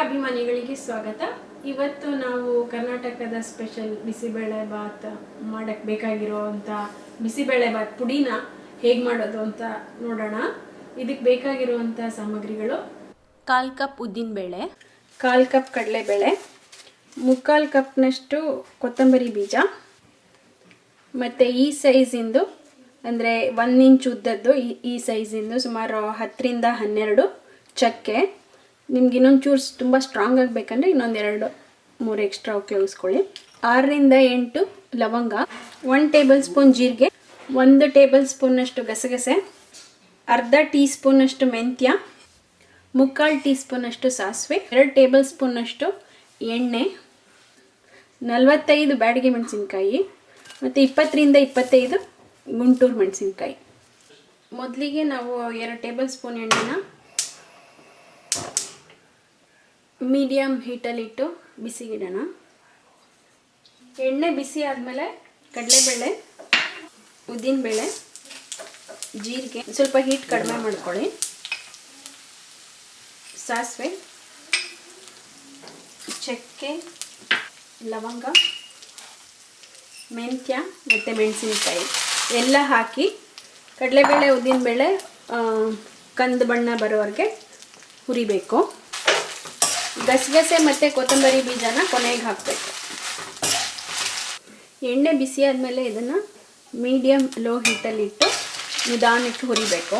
ಅಭಿಮಾನಿಗಳಿಗೆ ಸ್ವಾಗತ. ಇವತ್ತು ನಾವು ಕರ್ನಾಟಕದ ಸ್ಪೆಷಲ್ ಬಿಸಿಬೇಳೆ ಬಾತ್ ಮಾಡಕ್ ಬೇಕಾಗಿರೋವಂಥ ಬಿಸಿಬೇಳೆ ಬಾತ್ ಪುಡಿನ ಹೇಗೆ ಮಾಡೋದು ಅಂತ ನೋಡೋಣ. ಇದಕ್ಕೆ ಬೇಕಾಗಿರುವಂಥ ಸಾಮಗ್ರಿಗಳು. ಕಾಲು ಕಪ್ ಉದ್ದಿನಬೇಳೆ ಕಾಲು ಕಪ್ ಕಡಲೆಬೇಳೆ. ಮುಕ್ಕಾಲು ಕಪ್ನಷ್ಟು ಕೊತ್ತಂಬರಿ ಬೀಜ. ಮತ್ತು ಈ ಸೈಜಿಂದು ಅಂದರೆ ಒಂದು ಇಂಚ್ ಉದ್ದದ್ದು ಈ ಈ ಸೈಜಿಂದು ಸುಮಾರು ಹತ್ತರಿಂದ ಹನ್ನೆರಡು ಚಕ್ಕೆ. ನಿಮ್ಗೆ ಇನ್ನೊಂದು ಚೂರು ತುಂಬ ಸ್ಟ್ರಾಂಗ್ ಆಗಬೇಕಂದ್ರೆ ಇನ್ನೊಂದು ಎರಡು, ಮೂರು ಎಕ್ಸ್ಟ್ರಾ ಉಪಯೋಗಿಸ್ಕೊಳ್ಳಿ ಆರರಿಂದ ಎಂಟು ಲವಂಗ ಒನ್ ಟೇಬಲ್ ಸ್ಪೂನ್ ಜೀರಿಗೆ, ಒಂದು ಟೇಬಲ್ ಸ್ಪೂನಷ್ಟು ಗಸಗಸೆ, ಅರ್ಧ ಟೀ ಸ್ಪೂನಷ್ಟು ಮೆಂತ್ಯ, ಮುಕ್ಕಾಲು ಟೀ ಸ್ಪೂನಷ್ಟು ಸಾಸಿವೆ, ಎರಡು ಟೇಬಲ್ ಸ್ಪೂನಷ್ಟು ಎಣ್ಣೆ, ನಲವತ್ತೈದು ಬ್ಯಾಡಿಗೆ ಮೆಣಸಿನ್ಕಾಯಿ, ಮತ್ತು ಇಪ್ಪತ್ತರಿಂದ ಇಪ್ಪತ್ತೈದು ಗುಂಟೂರು ಮೆಣಸಿನ್ಕಾಯಿ. ಮೊದಲಿಗೆ ನಾವು ಎರಡು ಟೇಬಲ್ ಸ್ಪೂನ್ ಎಣ್ಣೆನ ಮೀಡಿಯಮ್ ಹೀಟಲ್ಲಿಟ್ಟು ಬಿಸಿಗಿಡೋಣ. ಎಣ್ಣೆ ಬಿಸಿ ಆದಮೇಲೆ ಕಡಲೆಬೇಳೆ, ಉದ್ದಿನಬೇಳೆ, ಜೀರಿಗೆ ಸ್ವಲ್ಪ ಹೀಟ್ ಕಡಿಮೆ ಮಾಡ್ಕೊಳ್ಳಿ. ಸಾಸಿವೆ, ಚಕ್ಕೆ, ಲವಂಗ, ಮೆಂತ್ಯ ಮತ್ತು ಮೆಣಸಿನಕಾಯಿ ಎಲ್ಲ ಹಾಕಿ ಕಡಲೆಬೇಳೆ, ಉದ್ದಿನಬೇಳೆ ಕಂದು ಬಣ್ಣ ಬರೋವರೆಗೆ ಹುರಿಬೇಕು. ಗಸಗಸೆ ಮತ್ತು ಕೊತ್ತಂಬರಿ ಬೀಜನ ಕೊನೆಗೆ ಹಾಕಬೇಕು. ಎಣ್ಣೆ ಬಿಸಿ ಆದಮೇಲೆ ಇದನ್ನು ಮೀಡಿಯಮ್ ಲೋ ಹೀಟಲ್ಲಿಟ್ಟು ನಿಧಾನಕ್ಕೆ ಹುರಿಬೇಕು.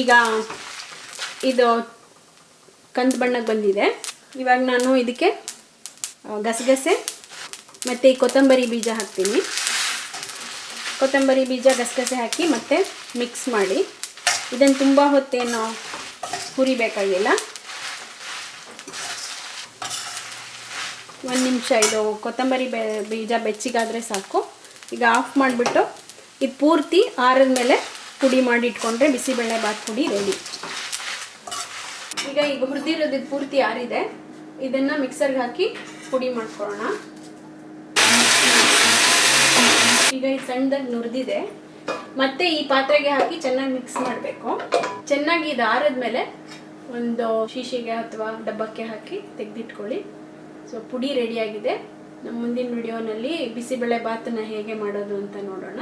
ಈಗ ಇದು ಕಂದು ಬಣ್ಣಕ್ಕೆ ಬಂದಿದೆ. ಇವಾಗ ನಾನು ಇದಕ್ಕೆ ಗಸಗಸೆ ಮತ್ತು ಈ ಕೊತ್ತಂಬರಿ ಬೀಜ ಹಾಕ್ತೀನಿ. ಕೊತ್ತಂಬರಿ ಬೀಜ ಗಸಗಸೆ ಹಾಕಿ ಮತ್ತೆ ಮಿಕ್ಸ್ ಮಾಡಿ. ಇದನ್ನು ತುಂಬ ಹೊತ್ತೇನು ಹುರಿಬೇಕಾಗಿಲ್ಲ. ಒಂದು ನಿಮಿಷ ಇದು ಕೊತ್ತಂಬರಿ ಬೆ, ಬೀಜ ಬೆಚ್ಚಿಗಾದರೆ ಸಾಕು. ಈಗ ಆಫ್ ಮಾಡಿಬಿಟ್ಟು ಇದು ಪೂರ್ತಿ ಆರದ ಮೇಲೆ ಪುಡಿ ಮಾಡಿ ಇಟ್ಕೊಂಡ್ರೆ ಬಾತ್ ಪುಡಿ ರೆಡಿ ಈಗ ಈಗ ಹುರಿದಿರೋದು ಇದು ಪೂರ್ತಿ ಆರಿದೆ. ಇದನ್ನು ಮಿಕ್ಸರ್ಗೆ ಹಾಕಿ ಪುಡಿ ಮಾಡ್ಕೊಳ್ಳೋಣ. ಈಗ ಇದು ಸಣ್ಣದಾಗಿ ನುರಿದಿದೆ. ಮತ್ತೆ ಈ ಪಾತ್ರೆಗೆ ಹಾಕಿ ಚೆನ್ನಾಗಿ ಮಿಕ್ಸ್ ಮಾಡಬೇಕು. ಚೆನ್ನಾಗಿ ಇದು ಆರದ್ಮೇಲೆ ಒಂದು ಶೀಶೆಗೆ ಅಥವಾ ಡಬ್ಬಕ್ಕೆ ಹಾಕಿ ತೆಗೆದಿಟ್ಕೊಳ್ಳಿ. ಸೊ ಪುಡಿ ರೆಡಿಯಾಗಿದೆ ನಮ್ಮ ಮುಂದಿನ ವಿಡಿಯೋನಲ್ಲಿ ಬಿಸಿಬೇಳೆ ಬಾತನ್ನ ಹೇಗೆ ಮಾಡೋದು ಅಂತ ನೋಡೋಣ.